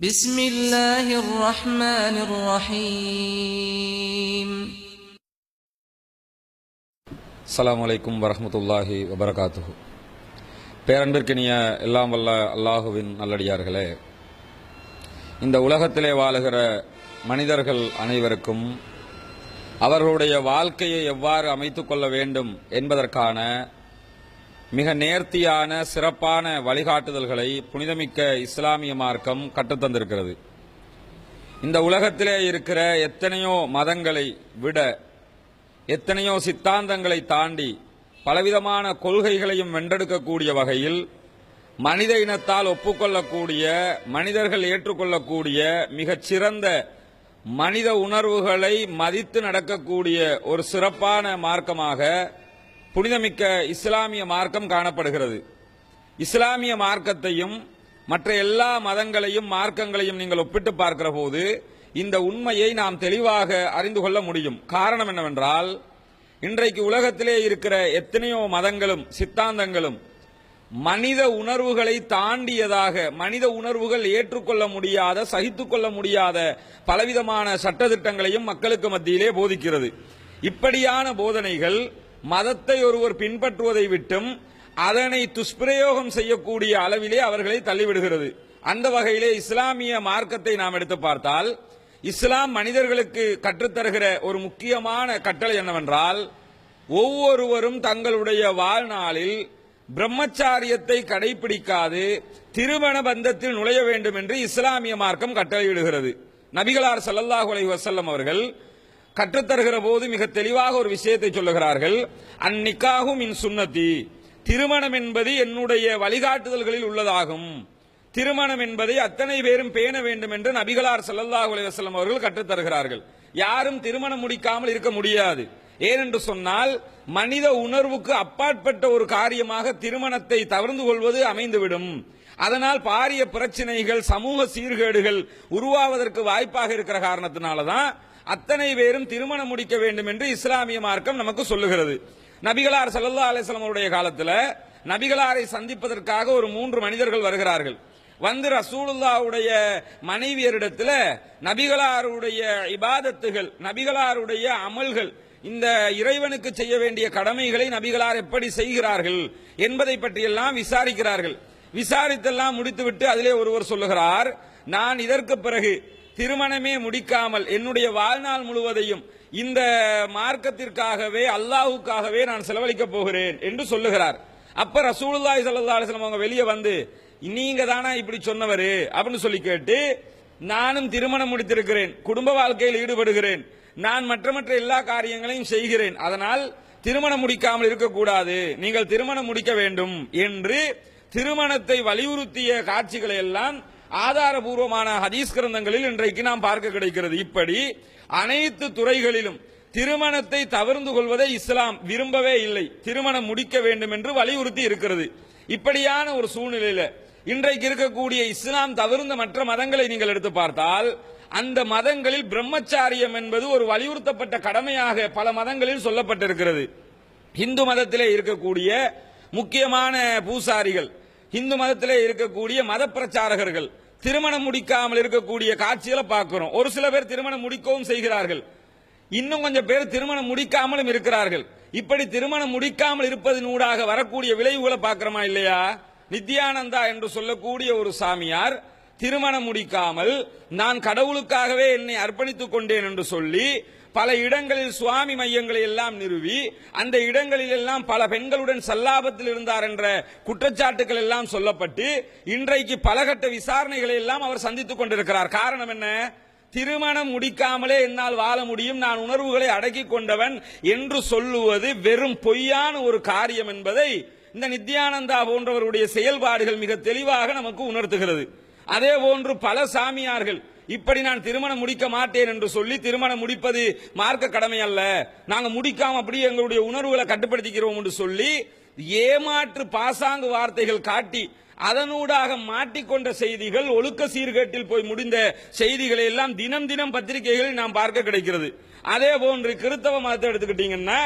بسم الله الرحمن الرحيم அஸ்ஸலாமு அலைக்கும் வரஹ்மத்துல்லாஹி வபரகாத்துஹு பேரன்பிற்கினிய எல்லாம் வல்ல அல்லாஹுவின் நல்லடியார்களே இந்த உலகத்திலே வாழுகிற மனிதர்கள் அனைவருக்கும் அவர்களுடைய வாழ்க்கையை எவ்வாறு அமைத்துக் கொள்ள வேண்டும் என்பதற்கான மிக நேர்த்தியான சிறப்பான வழிகாட்டுதல்களை புனிதமிக்க இஸ்லாமிய மார்க்கம் கற்றுத்தந்திருக்கிறது இந்த உலகத்திலே இருக்கிற எத்தனையோ மதங்களை விட எத்தனையோ சித்தாந்தங்களை தாண்டி பலவிதமான கொள்கைகளையும் வென்றெடுக்கக்கூடிய வகையில் மனித இனத்தால் ஒப்புக்கொள்ளக்கூடிய மனிதர்கள் ஏற்றுக்கொள்ளக்கூடிய மிகச் சிறந்த மனித உணர்வுகளை மதித்து நடக்கக்கூடிய ஒரு சிறப்பான மார்க்கமாக புனிதமிக்க இஸ்லாமிய மார்க்கம் காணப்படுகிறது. இஸ்லாமிய மார்க்கத்தையும் மற்ற எல்லா மதங்களையும் மார்க்கங்களையும் நீங்கள் ஒப்பிட்டு பார்க்கிற போது இந்த உண்மையை நாம் தெளிவாக அறிந்து கொள்ள முடியும். காரணம் என்னவென்றால் இன்றைக்கு உலகத்திலே இருக்கிற எத்தனையோ மதங்களும் சித்தாந்தங்களும் மனித உணர்வுகளை தாண்டியதாக மனித உணர்வுகள் ஏற்றுக்கொள்ள முடியாத சகித்துக்கொள்ள முடியாத பலவிதமான சட்டத்திட்டங்களையும் மக்களுக்கு மத்தியிலே போதிக்கிறது. இப்படியான போதனைகள் மதத்தை ஒருவர் பின்பற்றுவதை விட்டும் அதனை துஷ்பிரயோகம் செய்யக்கூடிய அளவிலே அவர்களை தள்ளிவிடுகிறது. அந்த வகையிலே இஸ்லாமிய மார்க்கத்தை நாம் எடுத்து பார்த்தால் இஸ்லாம் மனிதர்களுக்கு கற்றுத்தருகிற ஒரு முக்கியமான கட்டளை என்னவென்றால் ஒவ்வொருவரும் தங்களுடைய வாழ்நாளில் பிரம்மச்சாரியத்தை கடைபிடிக்காது திருமண பந்தத்தில் நுழைய வேண்டும் என்று இஸ்லாமிய மார்க்கம் கட்டளையிடுகிறது. நபிகளார் சல்லல்லாஹு அலி வசல்லம் அவர்கள் கற்றுத்தருகிற போது மிக தெளிவாக ஒரு விஷயத்தை சொல்லுகிறார்கள். அந்நிக்காகும் இன் சுன்னதி திருமணம் என்பது என்னுடைய வழிகாட்டுதல்களில் உள்ளதாகும். திருமணம் என்பதை அத்தனை பேரும் பேண வேண்டும் என்று நபிகளார் ஸல்லல்லாஹு அலைவசல்லம் அவர்கள் கற்றுத்தருகிறார்கள். யாரும் திருமணம் முடிக்காமல் இருக்க முடியாது. ஏனென்று சொன்னால் மனித உணர்வுக்கு அப்பாற்பட்ட ஒரு காரியமாக திருமணத்தை தவிர்ந்து கொள்வது அமைந்துவிடும். அதனால் பாரிய பிரச்சனைகள் சமூக சீர்கேடுகள் உருவாவதற்கு வாய்ப்பாக இருக்கிற காரணத்தினால தான் அத்தனை பேரும் திருமணம் முடிக்க வேண்டும் என்று இஸ்லாமிய மார்க்கம் நமக்கு சொல்லுகிறது. நபிகளார் சல்லா அலிஸ்லாம் அவருடைய காலத்தில் நபிகளாரை சந்திப்பதற்காக ஒரு மூன்று மனிதர்கள் வருகிறார்கள். வந்து ரசூலுல்லாவுடைய மனைவியரிடத்தில் நபிகளாருடைய இபாதத்துகள் நபிகளாருடைய அமல்கள் இந்த இறைவனுக்கு செய்ய வேண்டிய கடமைகளை நபிகளார் எப்படி செய்கிறார்கள் என்பதை பற்றியெல்லாம் விசாரிக்கிறார்கள். விசாரித்தெல்லாம் முடித்துவிட்டு அதிலே ஒருவர் சொல்லுகிறார் நான் இதற்கு பிறகு திருமணமே முடிக்காமல் என்னுடைய வாழ்நாள் முழுவதையும் இந்த மார்க்கத்திற்காகவே அல்லாஹுக்காகவே நான் செலவழிக்கப் போகிறேன் என்று சொல்லுகிறார். அப்ப ரசூலுல்லாய் சல்லா அலிஸ்லாம் அவங்க வெளியே வந்து நீங்க தானா இப்படி சொன்னவர்? அப்படின்னு சொல்லி கேட்டு நானும் திருமணம் முடித்திருக்கிறேன் குடும்ப வாழ்க்கையில் ஈடுபடுகிறேன் நான் மற்ற மற்ற எல்லா காரியங்களையும் செய்கிறேன் அதனால் திருமணம் முடிக்காமல் இருக்கக்கூடாது நீங்கள் திருமணம் முடிக்க வேண்டும் என்று திருமணத்தை வலியுறுத்திய காட்சிகளை எல்லாம் ஆதாரபூர்வமான ஹதீஸ் கிரந்தங்களில் இன்றைக்கு நாம் பார்க்க கிடைக்கிறது. இப்படி அனைத்து துறைகளிலும் திருமணத்தை தவிர்ந்து கொள்வதை இஸ்லாம் விரும்பவே இல்லை. திருமணம் முடிக்க வேண்டும் என்று வலியுறுத்தி இருக்கிறது. இப்படியான ஒரு சூழ்நிலையில இன்றைக்கு இருக்கக்கூடிய இஸ்லாம் தவிர்ந்த மற்ற மதங்களை நீங்கள் எடுத்து பார்த்தால் அந்த மதங்களில் பிரம்மச்சாரியம் என்பது ஒரு வலியுறுத்தப்பட்ட கடமையாக பல மதங்களில் சொல்லப்பட்டிருக்கிறது. இந்து மதத்திலே இருக்கக்கூடிய முக்கியமான பூசாரிகள் இந்து மதத்திலே இருக்கக்கூடிய மத பிரச்சாரகர்கள் திருமணம் முடிக்காமல் இருக்கக்கூடிய காட்சிகளை பார்க்கிறோம். ஒரு சில பேர் திருமணம் முடிக்கவும் செய்கிறார்கள். இன்னும் கொஞ்சம் பேர் திருமணம் முடிக்காமலும் இருக்கிறார்கள். இப்படி திருமணம் முடிக்காமல் இருப்பதனூடாக வரக்கூடிய விளைவுகளை பார்க்கிறோமா இல்லையா? நித்யானந்தா என்று சொல்லக்கூடிய ஒரு சாமியார் திருமணம் முடிக்காமல் நான் கடவுளுக்காகவே என்னை அர்ப்பணித்துக் கொண்டேன் என்று சொல்லி பல இடங்களில் சுவாமி மையங்களை எல்லாம் நிறுவி அந்த இடங்களில் எல்லாம் பல பெண்களுடன் சல்லாபத்தில் இருந்தார் என்ற குற்றச்சாட்டுகள் எல்லாம் சொல்லப்பட்டு இன்றைக்கு பலகட்ட விசாரணைகளை எல்லாம் அவர் சந்தித்துக் கொண்டிருக்கிறார். காரணம் என்ன? திருமணம் முடிக்காமலே என்னால் வாழ முடியும். நான் உணர்வுகளை அடக்கிக் கொண்டவன் என்று சொல்லுவது வெறும் பொய்யான ஒரு காரியம் என்பதை இந்த நித்யானந்தா போன்றவருடைய செயல்பாடுகள் மிக தெளிவாக நமக்கு உணர்த்துகிறது. அதே போன்று பல சாமியார்கள் இப்படி நான் திருமணம் முடிக்க மாட்டேன் என்று சொல்லி திருமணம் முடிப்பது மார்க்க கடமை அல்ல. நாங்க முடிக்காம அப்படியே எங்களுடைய உணர்வுகளை கட்டுப்படுத்திக்கிறோம் என்று சொல்லி ஏமாற்று பாசாங்கு வார்த்தைகள் காட்டி அதனூடாக மாட்டிக்கொண்ட செய்திகள் ஒழுக்க சீர்கேட்டில் போய் முடிந்த செய்திகளை எல்லாம் தினம் தினம் பத்திரிகைகளில் நாம் பார்க்க கிடைக்கிறது. அதே போன்று கிறித்தவ மதத்தை எடுத்துக்கிட்டீங்கன்னா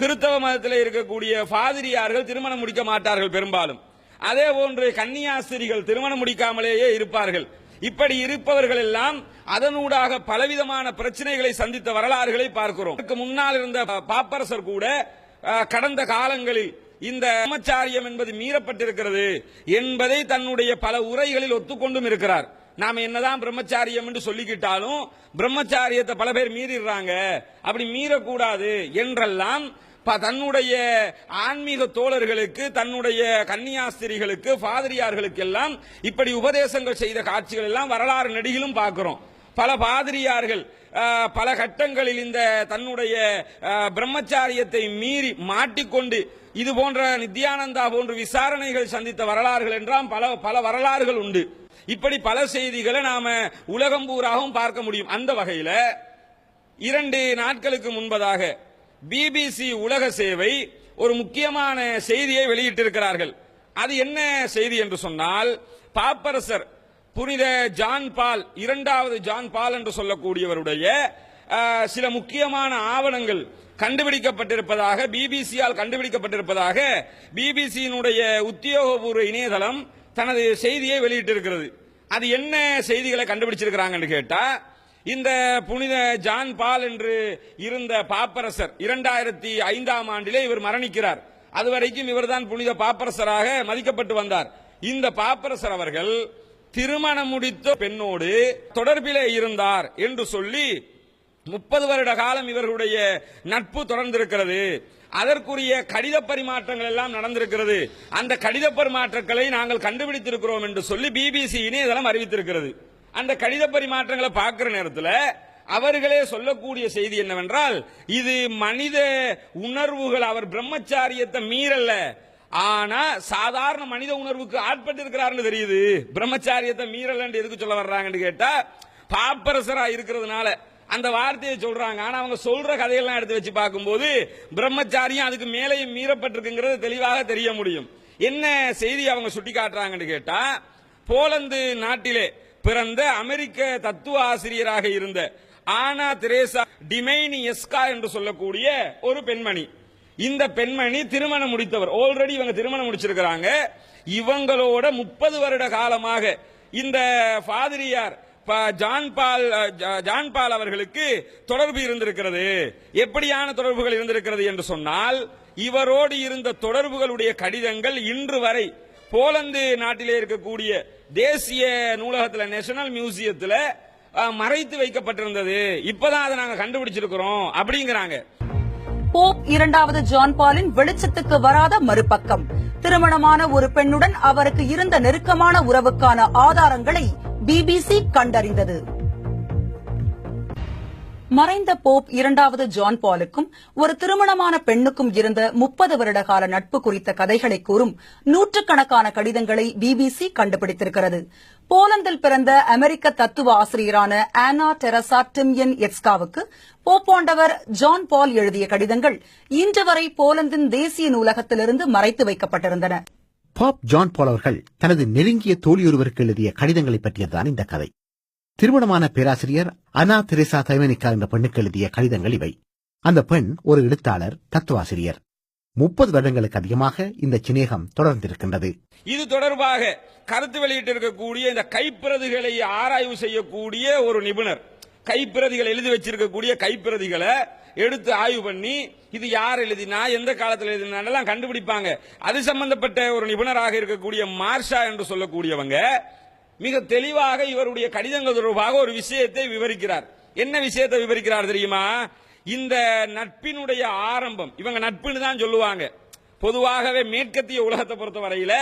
கிறித்தவ மதத்தில் இருக்கக்கூடிய பாதிரியார்கள் திருமணம் முடிக்க மாட்டார்கள் பெரும்பாலும். அதே போன்று கன்னியாஸ்திரிகள் திருமணம் முடிக்காமலேயே இருப்பார்கள். இப்படி இருப்பவர்கள் எல்லாம் அதனூடாக பலவிதமான பிரச்சனைகளை சந்தித்த வரலாறுகளை பார்க்கிறோம். முன்னால் இருந்த பாப்பரசர் கூட கடந்த காலங்களில் இந்த பிரம்மச்சாரியம் என்பது மீறப்பட்டிருக்கிறது என்பதை தன்னுடைய பல உரைகளில் ஒத்துக்கொண்டும் இருக்கிறார். நாம என்னதான் பிரம்மச்சாரியம் என்று சொல்லிக்கிட்டாலும் பிரம்மச்சாரியத்தை பல பேர் மீறிடுறாங்க. அப்படி மீறக்கூடாது என்றெல்லாம் தன்னுடைய ஆன்மீக தோழர்களுக்கு தன்னுடைய கன்னியாஸ்திரிகளுக்கு பாதிரியார்களுக்கு எல்லாம் இப்படி உபதேசங்கள் செய்த காட்சிகள் எல்லாம் வரலாறு நெடுகிலும் பார்க்கிறோம். பல பாதிரியார்கள் பல கட்டங்களில் இந்த தன்னுடைய பிரம்மச்சாரியத்தை மீறி மாட்டிக்கொண்டு இது போன்ற நித்யானந்தா போன்ற விசாரணைகள் சந்தித்த வரலாறுகள் என்றால் பல பல வரலாறுகள் உண்டு. இப்படி பல செய்திகளை நாம உலகம் பூராகவும் பார்க்க முடியும். அந்த வகையில இரண்டு நாட்களுக்கு முன்பதாக பிபிசி உலக சேவை ஒரு முக்கியமான செய்தியை வெளியிட்டிருக்கிறார்கள். அது என்ன செய்தி என்று சொன்னால் பாப்பரசர் புனித ஜான் பால் இரண்டாவது ஜான் பால் என்று சொல்லக்கூடியவருடைய சில முக்கியமான ஆவணங்கள் கண்டுபிடிக்கப்பட்டிருப்பதாக பிபிசியால் கண்டுபிடிக்கப்பட்டிருப்பதாக பிபிசியினுடைய உத்தியோகபூர்வ இணையதளம் தனது செய்தியை வெளியிட்டிருக்கிறது. அது என்ன செய்திகளை கண்டுபிடிச்சிருக்கிறாங்கன்னு கேட்டால் இந்த புனித ஜான் பால் என்று இருந்த பாப்பரசர் இரண்டாயிரத்தி ஐந்தாம் ஆண்டிலே இவர் மரணிக்கிறார். அதுவரைக்கும் இவர்தான் புனித பாப்பரசராக மதிக்கப்பட்டு வந்தார். இந்த பாப்பரசர் அவர்கள் திருமணம் முடித்த பெண்ணோடு தொடர்பிலே இருந்தார் என்று சொல்லி முப்பது வருட காலம் இவர்களுடைய நட்பு தொடர்ந்திருக்கிறது. அதற்குரிய கடித பரிமாற்றங்கள் எல்லாம் நடந்திருக்கிறது. அந்த கடித பரிமாற்றங்களை நாங்கள் கண்டுபிடித்திருக்கிறோம் என்று சொல்லி பிபிசி இணையதளம் அறிவித்திருக்கிறது. அந்த கடித பரிமாற்றங்களை பார்க்கிற நேரத்தில் அவர்களே சொல்லக்கூடிய செய்தி என்னவென்றால் இது மனித உணர்வுகள் அவர் பிரம்மச்சாரியத்தை மீறல்ல. ஆனா சாதாரண மனித உணர்வுக்கு ஆட்பட்டு தெரியுது. பிரம்மச்சாரியத்தை மீறலன்னு எதுக்கு சொல்ல வர்றாங்கன்னு கேட்டா பாப்பரசரா இருக்கிறதுனால அந்த வார்த்தையை சொல்றாங்க. ஆனா அவங்க சொல்ற கதையெல்லாம் எடுத்து வச்சு பார்க்கும்போது பிரம்மச்சாரியம் அதுக்கு மேலேயும் மீறப்பட்டிருக்குங்கிறது தெளிவாக தெரிய முடியும். என்ன செய்தி அவங்க சுட்டி காட்டுறாங்கன்னு கேட்டா போலந்து நாட்டிலே பிறந்த அமெரிக்க தத்துவ ஆசிரியராக இருந்த ஆனா திரேசா டிமைனி எஸ்கா என்று சொல்லக்கூடிய ஒரு பெண்மணி. இந்த பெண்மணி திருமணம் முடித்தவர். ஆல்ரெடி இவங்க திருமணம் முடிச்சிருக்கிறாங்க. இவங்களோட முப்பது வருட காலமாக இந்த ஃபாதிரியார் ப- ஜான்பால் ஜா- அவர்களுக்கு தொடர்பு இருந்திருக்கிறது. எப்படியான தொடர்புகள் இருந்திருக்கிறது என்று சொன்னால் இவரோடு இருந்த தொடர்புகளுடைய கடிதங்கள் இன்று வரை போலந்து நாட்டிலே இருக்கக்கூடிய தேசிய நூலகத்துல நேஷனல் மியூசியத்துல மறைத்து வைக்கப்பட்டிருந்தது. இப்பதான் அதை நாங்க கண்டுபிடிச்சிருக்கிறோம் அப்படிங்கிறாங்க. போப் இரண்டாவது ஜான் பாலின் வெளிச்சத்துக்கு வராத மறுபக்கம். திருமணமான ஒரு பெண்ணுடன் அவருக்கு இருந்த நெருக்கமான உறவுக்கான ஆதாரங்களை பிபிசி கண்டறிந்தது. மறைந்த போப் இரண்டாவது ஜான் பாலுக்கும் ஒரு திருமணமான பெண்ணுக்கும் இருந்த முப்பது வருட கால நட்பு குறித்த கதைகளை கூறும் நூற்றுக்கணக்கான கடிதங்களை பிபிசி கண்டுபிடித்திருக்கிறது. போலந்தில் பிறந்த அமெரிக்க தத்துவ ஆசிரியரான ஆனா டெரசா டிம்யன் எட்ஸ்காவுக்கு போப்பாண்டவர் ஜான் பால் எழுதிய கடிதங்கள் இன்று வரை போலந்தின் தேசிய நூலகத்திலிருந்து மறைத்து வைக்கப்பட்டிருந்தன. பாப் ஜான் பால் அவர்கள் தனது நெருங்கிய தோழியொருவருக்கு எழுதிய கடிதங்களை பற்றியதுதான் இந்த கதை. திருமணமான பேராசிரியர் அனா தெரேசா தைவனிக்கா என்ற பெண்ணுக்கு எழுதிய கடிதங்கள் இவை. அந்த பெண் ஒரு எழுத்தாளர் தத்துவாசிரியர். முப்பது வருடங்களுக்கு அதிகமாக இந்த சிநேகம் தொடர்ந்திருக்கின்றது. இது தொடர்பாக கருத்து வெளியிட்டிருக்கக்கூடிய இந்த கைப்பிரதிகளை ஆராய்வு செய்யக்கூடிய ஒரு நிபுணர். கைப்பிரதிகள் எழுதி வச்சிருக்கக்கூடிய கைப்பிரதிகளை எடுத்து ஆய்வு பண்ணி இது யார் எழுதினா எந்த காலத்தில் எழுதினாலும் கண்டுபிடிப்பாங்க. அது சம்பந்தப்பட்ட ஒரு நிபுணராக இருக்கக்கூடிய மார்ஷா என்று சொல்லக்கூடியவங்க மிக தெளிவாக இவருடைய கடிதங்கள் தொடர்பாக ஒரு விஷயத்தை விவரிக்கிறார். என்ன விஷயத்தை விவரிக்கிறார் தெரியுமா? இந்த நட்பினுடைய ஆரம்பம். இவங்க நட்புன்னு தான் சொல்லுவாங்க. பொதுவாகவே மேற்கத்திய உலகத்தை பொறுத்த வரையில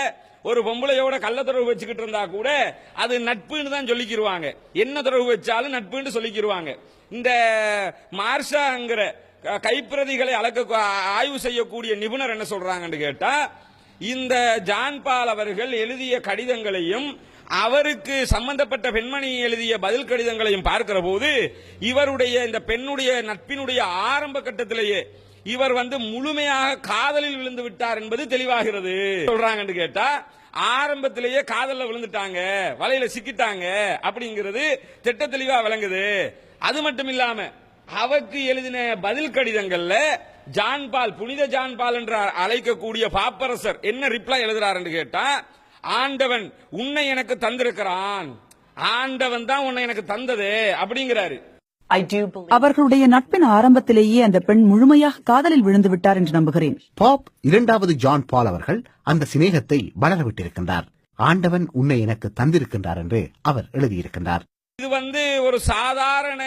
ஒரு பொம்பளையோட கள்ள தொடர்பு வச்சுக்கிட்டு இருந்தா கூட அது நட்புன்னு தான் சொல்லிக்கிருவாங்க. என்ன தொடர்பு வச்சாலும் நட்புன்னு சொல்லிக்கிருவாங்க. இந்த மார்ஷாங்கிற க- கைப்பிரதிகளை அளக்க ஆய்வு செய்யக்கூடிய நிபுணர் என்ன சொல்றாங்கன்னு கேட்டா இந்த ஜான்பால் அவர்கள் எழுதிய கடிதங்களையும் அவருக்கு சம்பந்தப்பட்ட பெண்மணி எழுதிய பதில் கடிதங்களையும் பார்க்கிற போது இவருடைய இந்த பெண்ணுடைய நட்பினுடைய ஆரம்ப கட்டத்திலேயே இவர் வந்து முழுமையாக காதலில் விழுந்து விட்டார் என்பது தெளிவாகிறது. சொல்றாங்கன்னு கேட்டா ஆரம்பத்திலேயே காதல்ல விழுந்துட்டாங்க வலையில சிக்கிட்டாங்க அப்படிங்கிறது திட்ட தெளிவா விளங்குது. அது மட்டும் இல்லாம அவருக்கு எழுதின பதில் கடிதங்கள்ல ஜான் பால் புனித ஜான்பால் என்று அழைக்கக்கூடிய பாப்பரசர் என்ன ரிப்ளை எழுதுறாருன்னு கேட்டா ஆண்டவன் உன்னை எனக்கு தந்திருக்கிறான். ஆண்டவன் தான் உன்னை எனக்கு தந்தது அப்படிங்கிறாரு. அவர்களுடைய நட்பின் ஆரம்பத்திலேயே அந்த பெண் முழுமையாக காதலில் விழுந்து விட்டார் என்று நம்புகிறேன். பாப் இரண்டாவது ஜான் பால் அவர்கள் அந்த சிநேகத்தை வளரவிட்டிருக்கின்றார். ஆண்டவன் உன்னை எனக்கு தந்திருக்கின்றார் என்று அவர் எழுதியிருக்கின்றார். இது வந்து ஒரு சாதாரண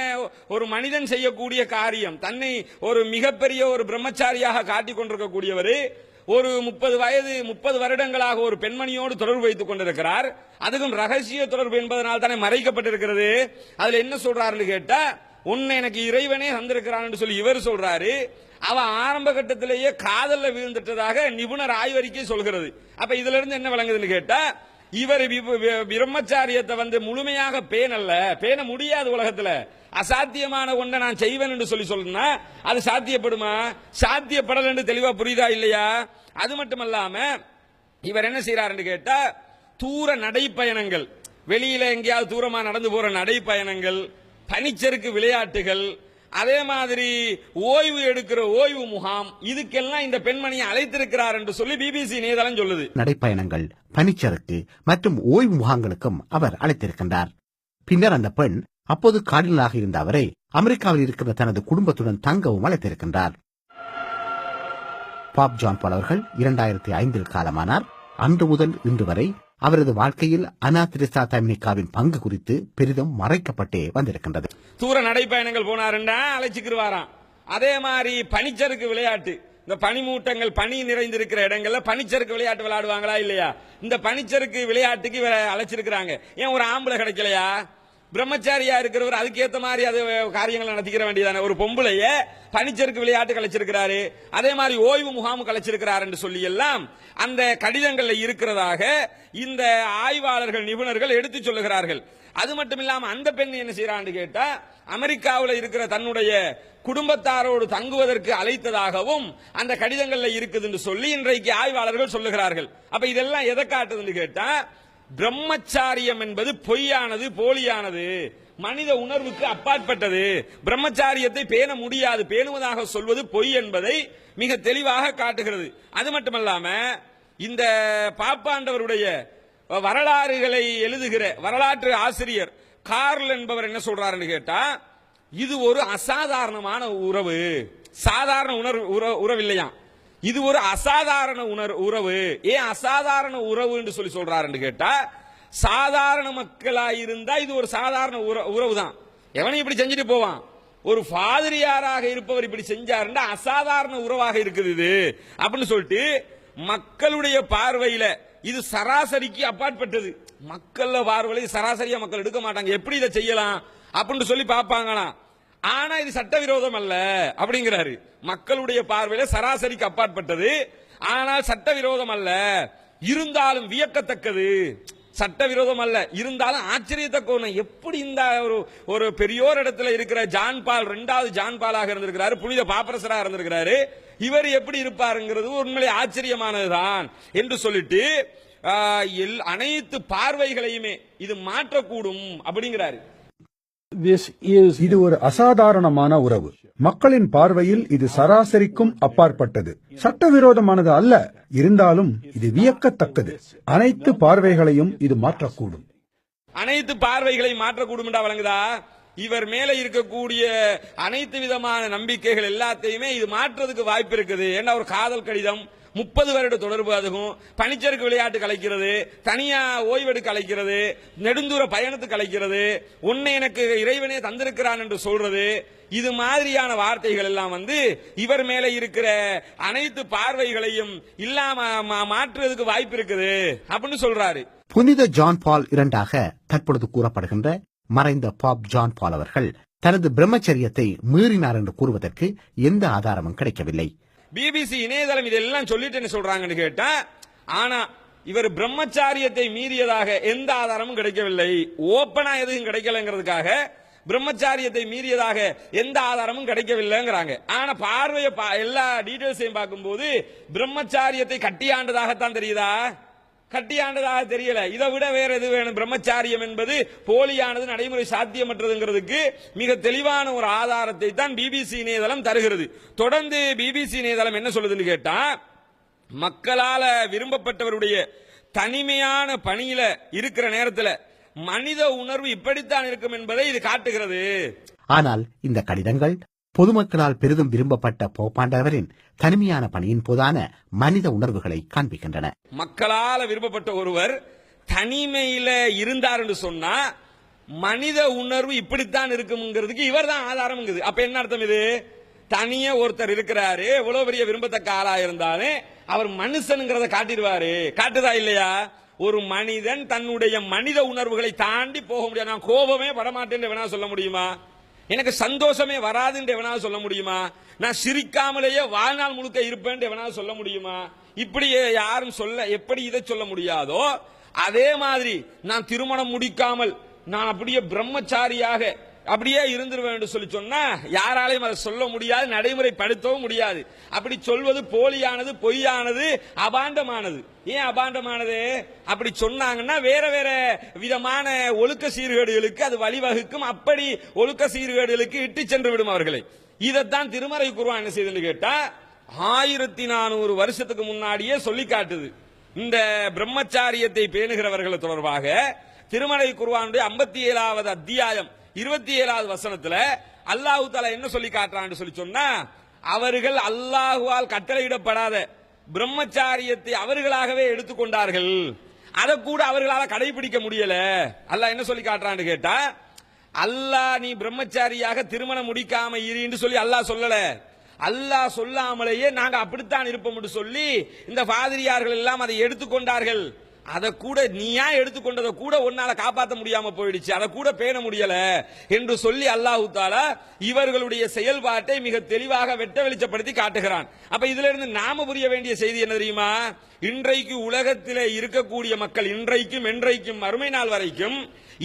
ஒரு மனிதன் செய்யக்கூடிய காரியம். தன்னை ஒரு மிகப்பெரிய ஒரு பிரம்மச்சாரியாக காட்டிக் கொண்டிருக்கக்கூடியவர் ஒரு முப்பது வயது முப்பது வருடங்களாக ஒரு பெண்மணியோடு தொடர்பு வைத்துக் கொண்டிருக்கிறார். அதுக்கும் ரகசிய தொடர்பு என்பதனால் தானே மறைக்கப்பட்டிருக்கிறது. அதுல என்ன சொல்றாருன்னு கேட்டா உன்னை எனக்கு இறைவனே தந்திருக்கிறான் சொல்லி இவர் சொல்றாரு. அவ ஆரம்ப கட்டத்திலேயே காதல்ல வீழ்ந்துட்டதாக நிபுணர் ஆய்வறிக்கை சொல்கிறது. அப்ப இதுல இருந்து என்ன விளங்குதுன்னு கேட்டா இவர் வி- பிரம்மச்சாரியத்தை வந்து முழுமையாக பேணல்ல பேண முடியாது உலகத்துல. அசாத்தியமான ஒன்றை நான் செய்வேன் என்று சொல்லி சொல்றேன்னா அது சாத்தியப்படுமா? சாத்தியப்படல் என்று தெளிவா புரியுதா இல்லையா? அது மட்டுமல்லாம இவர் என்ன செய்யறாருன்னு கேட்டா தூர நடைப்பயணங்கள். வெளியில எங்கேயாவது தூரமா நடந்து போற நடைப்பயணங்கள் பனிச்சருக்கு விளையாட்டுகள் அதே மாதிரி ஓய்வு எடுக்கிற ஓய்வு முகாம் இதுக்கெல்லாம் இந்த பெண்மணியை அழைத்திருக்கிறார் என்று சொல்லி பிபிசி இணையதளம் சொல்லுது. நடைப்பயணங்கள் பனிச்சறுக்கு மற்றும் ஓய்வு முகாம்களுக்கும் அவர் அழைத்திருக்கின்றார். பின்னர் அந்த பெண் அப்போது கார்டினலாக இருந்த அவரை அமெரிக்காவில் இருக்கிற தனது குடும்பத்துடன் தங்கவும் அழைத்திருக்கின்றார். பாப் ஜான் பால் அவர்கள் இரண்டாயிரத்தி ஐந்தில் காலமானார். அன்று முதல் இன்று வரை அவரது வாழ்க்கையில் அனா திரிசா தமினிகாவின் பங்கு குறித்து பெரிதும் மறைக்கப்பட்டே வந்திருக்கின்றது. தூர நடைப்பயணங்கள் போனாருன்னா அழைச்சிக்கிருவாராம். அதே மாதிரி பனிச்சறுக்கு விளையாட்டு. இந்த பனிமூட்டங்கள் பனி நிறைந்திருக்கிற இடங்கள்ல பனிச்சறுக்கு விளையாட்டு விளையாடுவாங்களா இல்லையா? இந்த பனிச்சறுக்கு விளையாட்டுக்கு அழைச்சிருக்கிறாங்க. ஏன் ஒரு ஆம்பளை கிடைக்கலையா? பிரம்மச்சாரியா இருக்கிறவர் அதுக்கேத்த மாதிரி அது காரியங்களை நடத்திக்கிற வேண்டியதான. ஒரு பொம்பளைய பனிச்சறுக்கு விளையாட்டு கலைச்சிருக்கிறாரு. அதே மாதிரி ஓய்வு முகாம் கலைச்சிருக்கிறார் என்று சொல்லி எல்லாம் அந்த கடிதங்கள்ல இருக்கிறதாக இந்த ஆய்வாளர்கள் நிபுணர்கள் எடுத்து சொல்லுகிறார்கள். அது மட்டும் இல்லாம அந்த பெண் என்ன செய்யறான்னு கேட்டா அமெரிக்காவில் இருக்கிற தன்னுடைய குடும்பத்தாரோடு தங்குவதற்கு அழைத்ததாகவும் அந்த கடிதங்கள்ல இருக்குதுன்னு சொல்லி இன்றைக்கு ஆய்வாளர்கள் சொல்லுகிறார்கள். அப்ப இதெல்லாம் எதை காட்டுதுன்னு கேட்டா பிரம்மச்சாரியம் என்பது பொய்யானது போலியானது. மனித உணர்வுக்கு அப்பாற்பட்டது. பிரம்மச்சாரியத்தை பேண முடியாது. பேணுவதாக சொல்வது பொய் என்பதை மிக தெளிவாக காட்டுகிறது. அது மட்டுமல்லாம இந்த பாப்பாண்டவருடைய வரலாறுகளை எழுதுகிற வரலாற்று ஆசிரியர் கார்ல் என்பவர் என்ன சொல்றாருன்னு கேட்டா இது ஒரு அசாதாரணமான உறவு. சாதாரண உணர்வு உறவு உறவில்லையாம். இது ஒரு அசாதாரண உணர் உறவு. ஏன் அசாதாரண உறவு என்று சொல்லி சொல்றாருன்னு கேட்டா சாதாரண மக்களா இருந்தா இது ஒரு சாதாரண உறவு தான் எவனையும் இப்படி செஞ்சுட்டு போவான். ஒரு ஃபாதிரியாராக இருப்பவர் இப்படி செஞ்சாருன்னா அசாதாரண உறவாக இருக்குது இது. அப்படின்னு சொல்லிட்டு மக்களுடைய பார்வையில இது சராசரிக்கு அப்பாற்பட்டது. மக்கள் பார்வையில சராசரியா மக்கள் எடுக்க மாட்டாங்க. எப்படி இதை செய்யலாம்? அப்படின்னு சொல்லி பார்ப்பாங்களாம். ஆனா இது சட்டவிரோதம் அல்ல அப்படிங்கிறாரு. மக்களுடைய பார்வையில சராசரிக்கு அப்பாற்பட்டது. ஆனால் சட்டவிரோதம் அல்ல இருந்தாலும் வியக்கத்தக்கது. சட்டவிரோதம் அல்ல இருந்தாலும் ஆச்சரியத்தக்கோன எப்படி இந்த ஒரு ஒரு பெரியோர் இடத்துல இருக்கிற ஜான் பால் ரெண்டாவது ஜான் பாலாக இருந்திருக்கிறாரு புனித பாப்பரசராக இருந்திருக்கிறாரு. இவர் எப்படி இருப்பாருங்கிறது உண்மையிலே ஆச்சரியமானதுதான் என்று சொல்லிட்டு எல்- அனைத்து பார்வைகளையுமே இது மாற்றக்கூடும் அப்படிங்கிறாரு. இது ஒரு அசாதாரணமான உறவு. மக்களின் பார்வையில் இது சராசரிக்கும் அப்பாற்பட்டது. சட்டவிரோதமானது அல்ல. இருந்தாலும் இது வியக்கத்தக்கது. அனைத்து பார்வைகளையும் இது மாற்றக்கூடும். அனைத்து பார்வைகளை மாற்றக்கூடும் என்றா வழங்குதா? இவர் மேல இருக்கக்கூடிய அனைத்து விதமான நம்பிக்கைகள் எல்லாத்தையுமே இது மாற்றுறதுக்கு வாய்ப்பு இருக்குது. ஏன்னா ஒரு காதல் கடிதம்? முப்பது வருட தொடர்பு அதுவும். பனிச்சறுக்கு விளையாட்டு கலைக்கிறது தனியா ஓய்வெடுக்க அழைக்கிறது நெடுந்தூர பயணத்துக்கு அழைக்கிறது உன்னை எனக்கு இறைவனே தந்திருக்கிறான் என்று சொல்றது. இது மாதிரியான வார்த்தைகள் எல்லாம் வந்து இவர் மேல இருக்கிற அனைத்து பார்வைகளையும் இல்லாம மா- மாற்றுறதுக்கு வாய்ப்பு இருக்குது அப்படின்னு சொல்றாரு. புனித ஜான் பால் இரண்டாக தற்பொழுது கூறப்படுகின்ற மறைந்த பாப் ஜான் பால் அவர்கள் தனது பிரம்மச்சரியத்தை மீறினார் என்று கூறுவதற்கு எந்த ஆதாரமும் கிடைக்கவில்லை. பிபிசி இணையதளம் இதெல்லாம் சொல்லிட்டு என்ன சொல்றாங்கன்னு கேட்டா ஆனா இவர் பிரம்மச்சாரியத்தை மீறியதாக எந்த ஆதாரமும் கிடைக்கவில்லை. ஓப்பனா எதுவும் கிடைக்கலங்கிறதுக்காக பிரம்மச்சாரியத்தை மீறியதாக எந்த ஆதாரமும் கிடைக்கவில்லைங்கிறாங்க. ஆனா பார்வையை பா- எல்லா டீட்டெயில்ஸையும் பார்க்கும்போது பிரம்மச்சாரியத்தை கட்டியாண்டதாகத்தான் தெரியுதா? கட்டியாண்டதாக தெரியல. இதை விட வேற எது வேணும்? பிரம்மச்சாரியம் என்பது போலியானது நடைமுறை சாத்தியமற்றதுங்கிறதுக்கு மிக தெளிவான ஒரு ஆதாரத்தை தான் பிபிசி இணையதளம் தருகிறது. தொடர்ந்து பிபிசி இணையதளம் என்ன சொல்லுதுன்னு கேட்டா மக்களால விரும்பப்பட்டவருடைய தனிமையான பணியில இருக்கிற நேரத்துல மனித உணர்வு இப்படித்தான் இருக்கும் என்பதை இது காட்டுகிறது. ஆனால் இந்த கடிதங்கள் பொதுமக்களால் பெரிதும் விரும்பப்பட்ட போப்பாண்டவரின் தனிமையான பணியின் போதான மனித உணர்வுகளை காண்பிக்கின்றன. மக்களால் விரும்பப்பட்ட ஒருவர் தனிமையில இருந்தார் என்று சொன்னா மனித உணர்வு இப்படித்தான் இருக்கும்ங்கிறதுக்கு இவர் தான் ஆதாரம்ங்குது அப்ப என்ன அர்த்தம் இது? தனிய ஒருத்தர் இருக்கிறாரு எவ்வளவு பெரிய விரும்பத்தக்க ஆளா இருந்தாலும் அவர் மனுஷனுங்கிறத காட்டிடுவாரு. காட்டுதா இல்லையா? ஒரு மனிதன் தன்னுடைய மனித உணர்வுகளை தாண்டி போக முடியாது. நான் கோபமே படமாட்டேன்னு வேணா சொல்ல முடியுமா? எனக்கு சந்தோஷமே வராதுன்னு எவனா சொல்ல முடியுமா? நான் சிரிக்காமலேயே வாழ்நாள் முழுக்க இருப்பேன் எவனா சொல்ல முடியுமா? இப்படி யாரும் சொல்ல எப்படி இதை சொல்ல முடியாதோ அதே மாதிரி நான் திருமணம் முடிக்காமல் நான் அப்படியே பிரம்மச்சாரியாக அப்படியே இருந்துருவேன் என்று சொல்லி சொன்னா யாராலையும் அதை சொல்ல முடியாது நடைமுறைப்படுத்தவும் முடியாது. அப்படி சொல்வது போலியானது பொய்யானது அபாண்டமானது. ஏன் அபாண்டமானது? அப்படி சொன்னாங்கன்னா வேற வேற விதமான ஒழுக்க சீர்கேடுகளுக்கு அது வழிவகுக்கும். அப்படி ஒழுக்க சீர்கேடுகளுக்கு இட்டு சென்று விடும் அவர்களை. இதைத்தான் திருமறை குருவான் என்ன செய்துன்னு கேட்டா ஆயிரத்தி நானூறு வருஷத்துக்கு முன்னாடியே சொல்லி காட்டுது. இந்த பிரம்மச்சாரியத்தை பேணுகிறவர்கள் தொடர்பாக திருமலை குருவானுடைய ஐம்பத்தி ஏழாவது அத்தியாயம். இருபத்தி ஏழாவது வசனத்துல அல்லாஹு தாலா என்ன சொல்லி காட்டுறான்னு சொல்லி சொன்னா அவர்கள் அல்லாஹுவால் கட்டளையிடப்படாத பிரம்மச்சாரியத்தை அவர்களாகவே எடுத்துக்கொண்டார்கள். அதை கூட அவர்களால் கடைபிடிக்க முடியல. அல்லாஹ் என்ன சொல்லி காட்டுறான்னு கேட்டா அல்லாஹ் நீ பிரம்மச்சாரியாக திருமணம் முடிக்காம இருன்னு சொல்லி அல்லாஹ் சொல்லல. அல்லாஹ் சொல்லாமலேயே நாங்க அப்படித்தான் இருப்போம் சொல்லி இந்த பாதிரியார்கள் எல்லாம் அதை எடுத்துக்கொண்டார்கள். அதை கூட நீயா எடுத்துக்கொண்டதை கூட உன்னால காப்பாற்ற முடியாம போயிடுச்சு. அதை கூட பேண முடியல என்று சொல்லி அல்லாஹு தாலா இவர்களுடைய செயல்பாட்டை மிக தெளிவாக வெட்ட வெளிச்சப்படுத்தி காட்டுகிறான். அப்ப இதுல இருந்து நாம புரிய வேண்டிய செய்தி என்ன தெரியுமா? இன்றைக்கு உலகத்திலே இருக்கக்கூடிய மக்கள் இன்றைக்கும் என்றைக்கும் மறுமை நாள் வரைக்கும்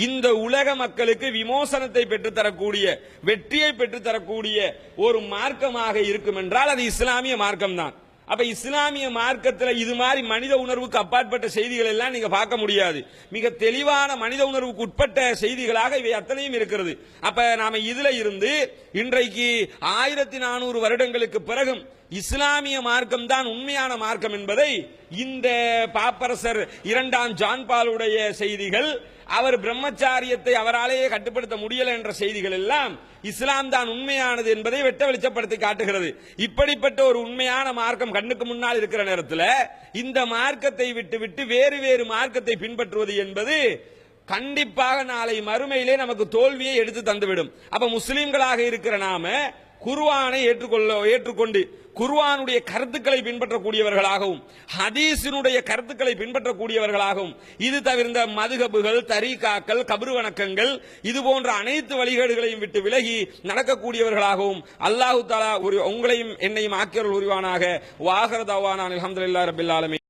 இந்த உலக மக்களுக்கு விமோசனத்தை பெற்றுத்தரக்கூடிய வெற்றியை பெற்றுத்தரக்கூடிய ஒரு மார்க்கமாக இருக்கும் என்றால் அது இஸ்லாமிய மார்க்கம் தான் அப்ப இஸ்லாமிய மார்க்கத்தில் இது மாதிரி மனித உணர்வுக்கு அப்பாற்பட்ட செய்திகள் எல்லாம் நீங்க பார்க்க முடியாது. மிக தெளிவான மனித உணர்வுக்கு உட்பட்ட செய்திகளாக இவை அத்தனையும் இருக்கிறது. அப்ப நாம இதுல இருந்து இன்றைக்கு ஆயிரத்தி நானூறு வருடங்களுக்கு பிறகும் இஸ்லாமிய மார்க்கம் தான் உண்மையான மார்க்கம் என்பதை இந்த பாப்பரசர் இரண்டாம் ஜான்பாலுடைய செய்திகள் அவர் பிரம்மச்சாரியத்தை அவராலேயே கட்டுப்படுத்த முடியல என்ற செய்திகள் எல்லாம் இஸ்லாம் தான் உண்மையானது என்பதை வெட்ட வெளிச்சப்படுத்தி காட்டுகிறது. இப்படிப்பட்ட ஒரு உண்மையான மார்க்கம் கண்ணுக்கு முன்னால் இருக்கிற நேரத்தில் இந்த மார்க்கத்தை விட்டு விட்டு வேறு வேறு மார்க்கத்தை பின்பற்றுவது என்பது கண்டிப்பாக நாளை மறுமையிலே நமக்கு தோல்வியை எடுத்து தந்துவிடும். அப்ப முஸ்லிம்களாக இருக்கிற நாம குர்வானை ஏற்றுக்கொள்ள ஏற்றுக்கொண்டு குர்வானுடைய கருத்துக்களை பின்பற்றக்கூடியவர்களாகவும் ஹதீஸினுடைய கருத்துக்களை பின்பற்றக்கூடியவர்களாகவும் இது தவிர்ந்த மதுகபுகள் தரீகாக்கள் கபரு வணக்கங்கள் இது போன்ற அனைத்து வழிகேடுகளையும் விட்டு விலகி நடக்கக்கூடியவர்களாகவும் அல்லாஹு தாலா ஒரு உங்களையும் என்னையும் ஆக்கியர்கள் உருவானாக வாகரதாவான அலமதுல்லா ரபில்